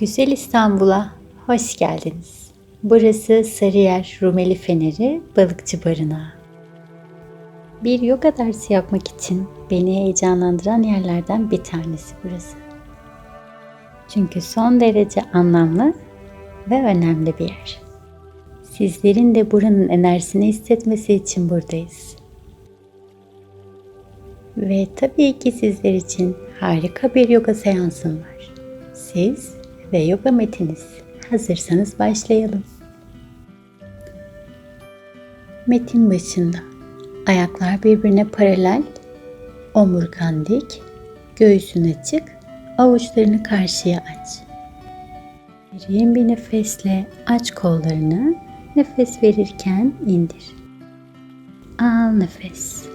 Güzel İstanbul'a hoş geldiniz. Burası Sarıyer Rumeli Feneri Balıkçı Barınağı. Bir yoga dersi yapmak için beni heyecanlandıran yerlerden bir tanesi burası. Çünkü son derece anlamlı ve önemli bir yer. Sizlerin de buranın enerjisini hissetmesi için buradayız. Ve tabii ki sizler için harika bir yoga seansım var. Siz ve yoga metiniz. Hazırsanız başlayalım. Metin başında ayaklar birbirine paralel, omurgan dik, göğsün açık, avuçlarını karşıya aç. Derin bir nefesle aç kollarını, nefes verirken indir. Al nefes.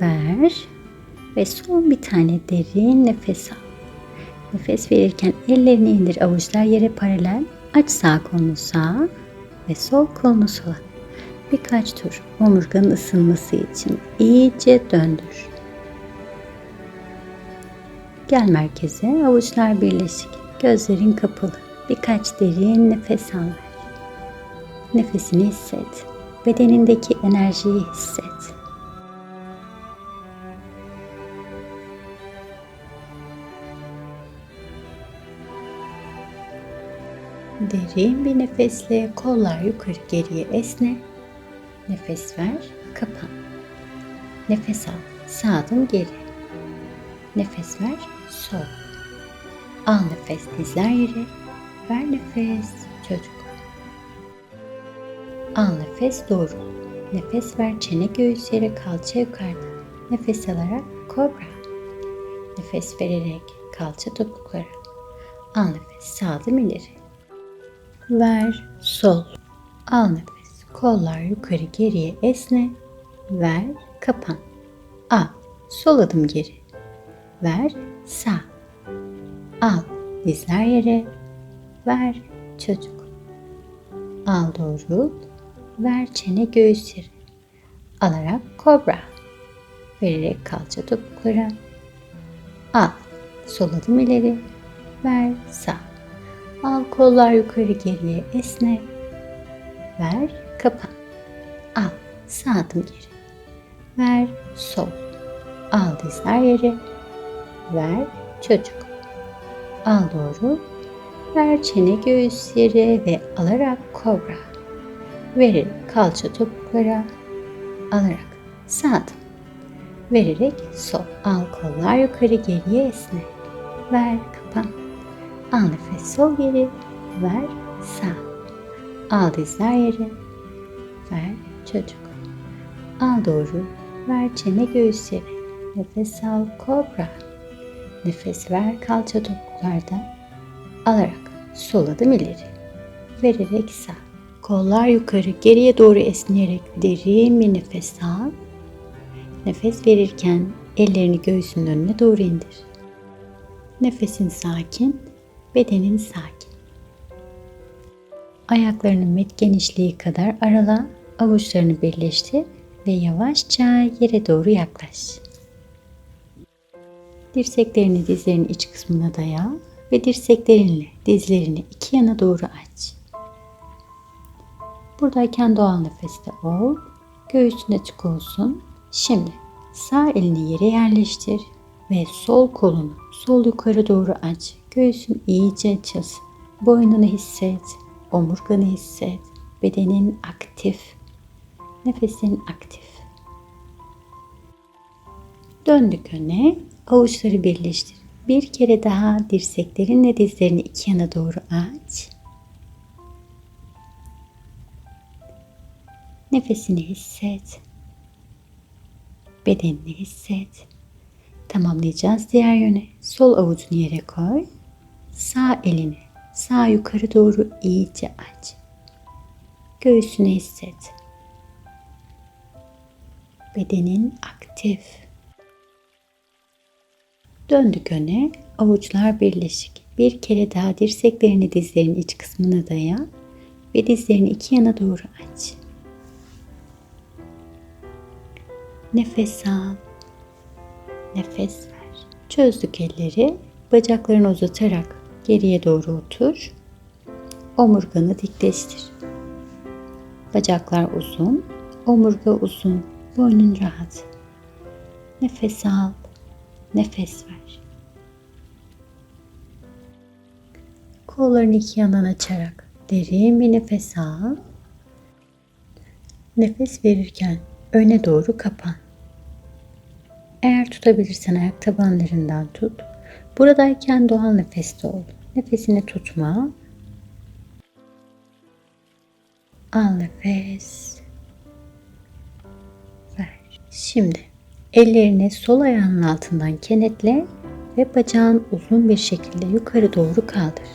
Ver ve son bir tane derin nefes al. Nefes verirken ellerini indir avuçlar yere paralel. Aç sağ kolunu sağa ve sol kolunu sola. Birkaç tur omurganın ısınması için iyice döndür. Gel merkeze avuçlar birleşik. Gözlerin kapalı. Birkaç derin nefes al. Nefesini hisset. Bedenindeki enerjiyi hisset. Derin bir nefesle kollar yukarı geriye esne. Nefes ver, kapan. Nefes al, sağ adım geri. Nefes ver, sol. Al nefes dizler yere. Ver nefes çocuk. Al nefes doğru. Nefes ver çene göğüs yere kalça yukarıda. Nefes alarak kobra. Nefes vererek kalça topuklara. Al nefes sağ adım ileri. Ver sol. Al nefes. Kollar yukarı geriye esne. Ver kapan. Al. Sol adım geri. Ver sağ. Al. Dizler yere. Ver çocuk. Al doğrult. Ver çene göğüs yere. Alarak kobra. Vererek kalça topuklara. Al. Sol adım ileri. Ver sağ. Al kollar yukarı geriye esne. Ver kapan. Al sağ adım geri. Ver sol. Al dizler yere. Ver çocuk. Al doğru. Ver çene göğüs yere ve alarak kobra. Vererek kalça topuklara. Alarak sağ adım. Vererek sol. Al kollar yukarı geriye esne. Ver kapan. Al nefes sol geri, ver sağ. Al dizler yere, ver çocuk. Al doğru, ver çene göğüs yere. Nefes al kobra. Nefes ver kalça topuklarda. Alarak sol adım ileri. Vererek sağ. Kollar yukarı geriye doğru esneyerek derin bir nefes al. Nefes verirken ellerini göğsünün önüne doğru indir. Nefesin sakin, bedenin sakin. Ayaklarının met genişliği kadar arala, avuçlarını birleştir ve yavaşça yere doğru yaklaş. Dirseklerini dizlerinin iç kısmına daya ve dirseklerinle dizlerini iki yana doğru aç. Buradayken doğal nefeste ol, göğsün açık olsun. Şimdi sağ elini yere yerleştir ve sol kolunu sol yukarı doğru aç. Göğsün iyice açılsın. Boynunu hisset, omurganı hisset. Bedenin aktif. Nefesin aktif. Döndük öne. Avuçları birleştir. Bir kere daha dirseklerinle dizlerini iki yana doğru aç. Nefesini hisset. Bedenini hisset. Tamamlayacağız diğer yöne. Sol avucunu yere koy. Sağ elini sağ yukarı doğru iyice aç. Göğsünü hisset. Bedenin aktif. Döndük öne. Avuçlar birleşik. Bir kere daha dirseklerini dizlerin iç kısmına daya ve dizlerini iki yana doğru aç. Nefes al. Nefes ver. Çözdük elleri Bacaklarını uzatarak geriye doğru otur. Omurganı dikleştir. Bacaklar uzun, omurga uzun, boynun rahat. Nefes al, nefes ver. Kollarını iki yandan açarak derin bir nefes al. Nefes verirken öne doğru kapan. Eğer tutabilirsen ayak tabanlarından tut. Buradayken doğal nefeste ol. Nefesini tutma. Al nefes. Ver. Şimdi ellerini sol ayağının altından kenetle ve bacağın uzun bir şekilde yukarı doğru kaldır.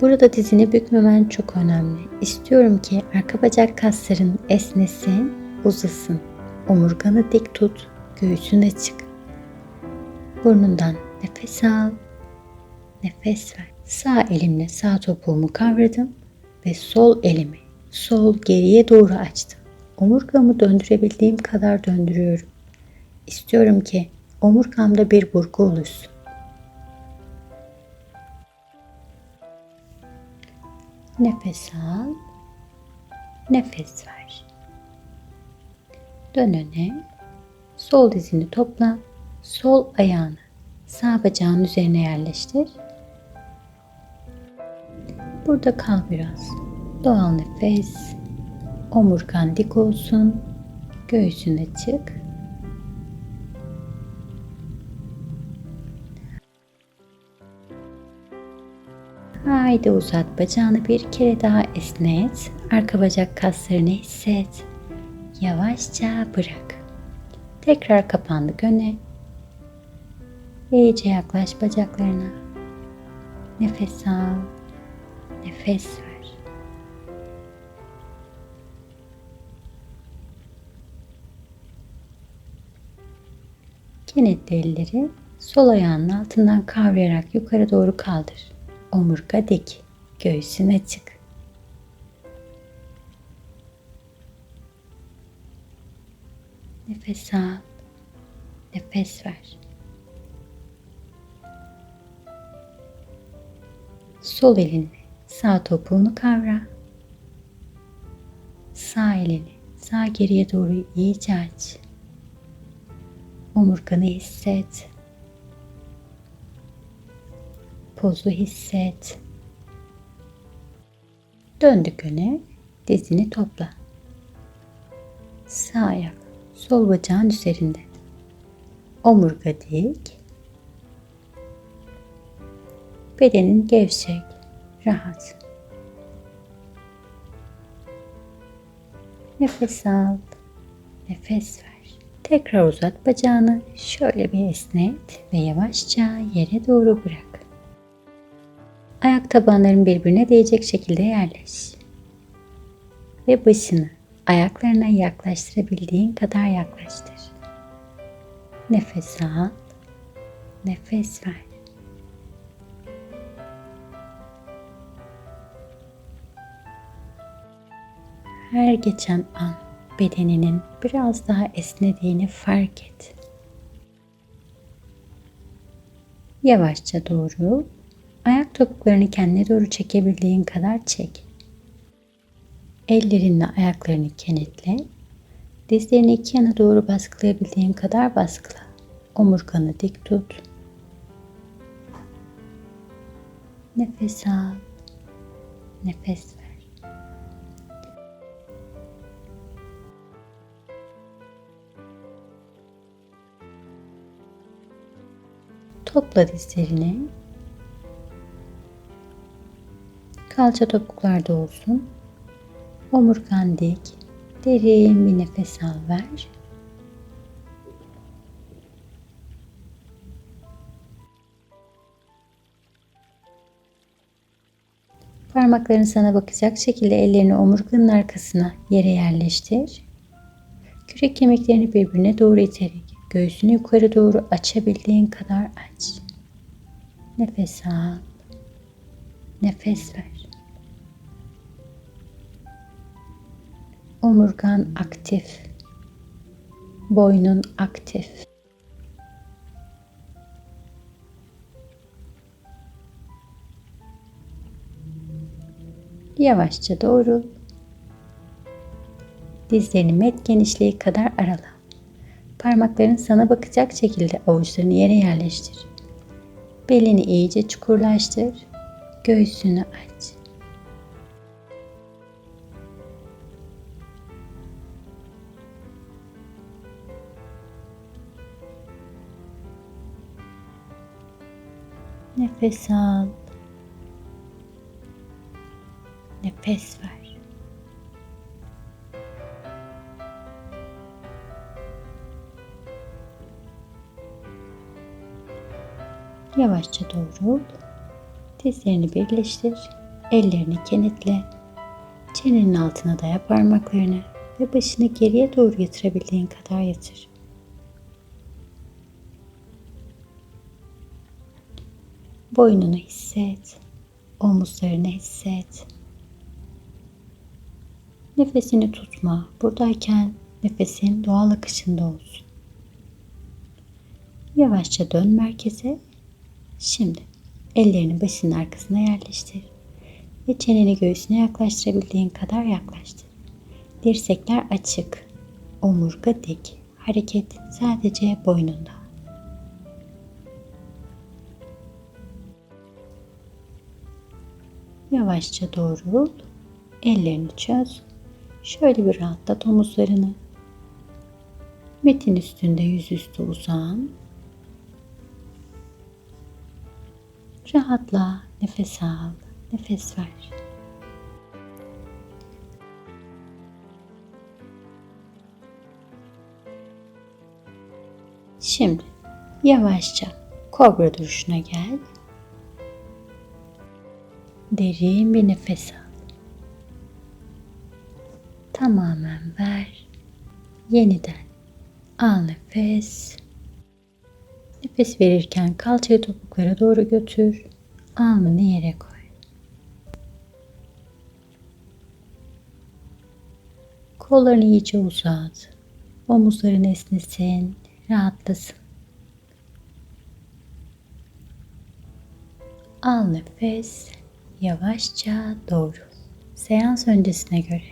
Burada dizini bükmemen çok önemli. İstiyorum ki arka bacak kasların esnesin, uzasın. Omurganı dik tut, göğsün açık. Burnundan nefes al, nefes ver. Sağ elimle sağ topuğumu kavradım ve sol elimi sol geriye doğru açtım. Omurgamı döndürebildiğim kadar döndürüyorum. İstiyorum ki omurgamda bir burgu oluşsun. Nefes al. Nefes ver. Dön öne. Sol dizini topla. Sol ayağını sağ bacağın üzerine yerleştir. Burada kal biraz. Doğal nefes. Omurgan dik olsun. Göğsün açık. Haydi uzat bacağını bir kere daha esnet. Arka bacak kaslarını hisset. Yavaşça bırak. Tekrar kapandı öne. İyice yaklaş bacaklarına. Nefes al. Nefes ver. Kenetli elleri sol ayağının altından kavrayarak yukarı doğru kaldır. Omurga dik, göğsün açık. Nefes al, nefes ver. Sol elinle sağ topuğunu kavra. Sağ elini sağ geriye doğru iyice aç. Omurganı hisset. Pozu hisset. Döndük öne. Dizini topla. Sağ ayak sol bacağın üzerinde. Omurga dik. Bedenin gevşek, rahat. Nefes al. Nefes ver. Tekrar uzat bacağını. Şöyle bir esnet ve yavaşça yere doğru bırak. Ayak tabanların birbirine değecek şekilde yerleş. Ve başını ayaklarına yaklaştırabildiğin kadar yaklaştır. Nefes al. Nefes ver. Her geçen an bedeninin biraz daha esnediğini fark et. Yavaşça doğru ayak topuklarını kendine doğru çekebildiğin kadar çek. Ellerinle ayaklarını kenetle. Dizlerini iki yana doğru baskılayabildiğin kadar baskıla. Omurganı dik tut. Nefes al. Nefes ver. Topla dizlerini. Kalça topuklarda olsun. Omurgan dik. Derin bir nefes al ver. Parmakların sana bakacak şekilde ellerini omurganın arkasına yere yerleştir. Kürek kemiklerini birbirine doğru iterek Göğsünü yukarı doğru açabildiğin kadar aç. Nefes al. Nefes ver. Omurgan aktif. Boynun aktif. Yavaşça doğru. Dizlerini met genişliği kadar arala. Parmakların sana bakacak şekilde avuçlarını yere yerleştir. Belini iyice çukurlaştır. Göğsünü aç. Nefes al. Nefes ver. Yavaşça doğrul. Dizlerini birleştir. Ellerini kenetle. Çenenin altına daya parmaklarını ve başını geriye doğru yatırabildiğin kadar yatır. Boynunu hisset. Omuzlarını hisset. Nefesini tutma. Buradayken nefesin doğal akışında olsun. Yavaşça dön merkeze. Şimdi ellerini başının arkasına yerleştir. Ve çeneni göğsüne yaklaştırabildiğin kadar yaklaştır. Dirsekler açık. Omurga dik. Hareket sadece boynunda. Yavaşça doğrul. Ellerini çöz. Şöyle bir rahatlat omuzlarını. Metin üstünde yüzüstü uzan. Rahatla, nefes al, nefes ver. Şimdi yavaşça kobra duruşuna gel. Derin bir nefes al. Tamamen ver. Yeniden al nefes. Nefes verirken kalçayı topuklara doğru götür. Alnını yere koy. Kollarını iyice uzat. Omuzların esnesin, rahatlasın. Al nefes, yavaşça doğru. Seans öncesine göre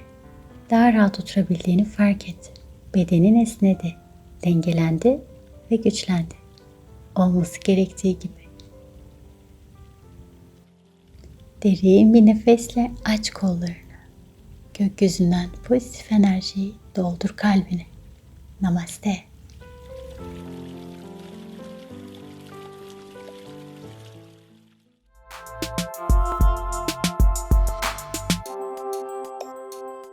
daha rahat oturabildiğini fark et. Bedenin esnedi, dengelendi ve güçlendi. Olması gerektiği gibi. Derin bir nefesle aç kollarını. Gökyüzünden pozitif enerjiyi doldur kalbine. Namaste.